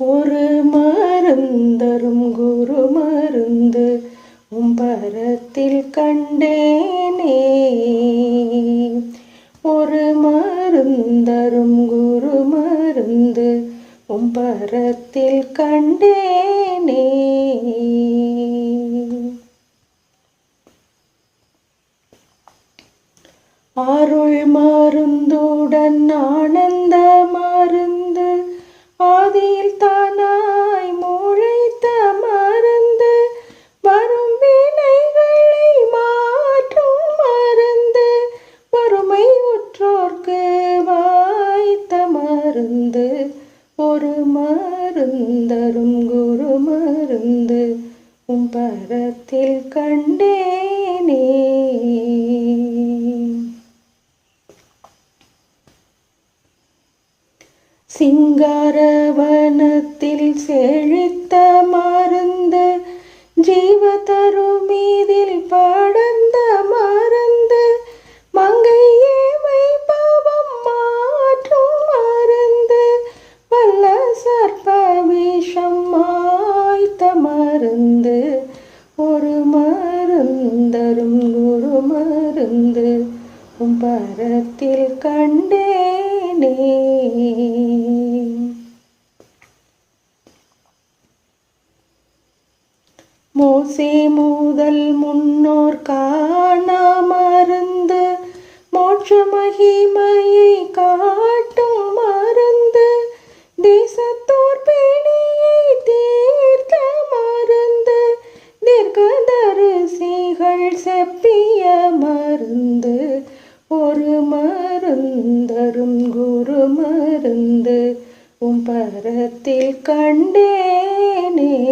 ஒரு மருந்தரும் குரு மருந்து உம்பரத்தில் கண்டேனே. ஒரு மருந்தரும் குரு மருந்து உம்பரத்தில் கண்டேனே. அருள் மருந்துடன் ஆனந்த உற்றோர்க்கு வாய்த்த மருந்து ஒரு மருந்தரும் குரு மருந்து உம் பரத்தில் கண்டேனே. சிங்காரவனத்தில் செழித்த மருந்து ஜீவ தரும் பரத்தில் கண்டேனே. மோசே மூதல் முன்னோர் காணா மருந்து மோட்ச மகிமையை காட்டும் மருந்து தேசத்தோர் பிணியை தீர்த்த மருந்து தீர்க்கதரிசிகள் செப்பிய மருந்து. மருந்தரும் குரு மருந்து உம் பரத்தில் கண்டேனே.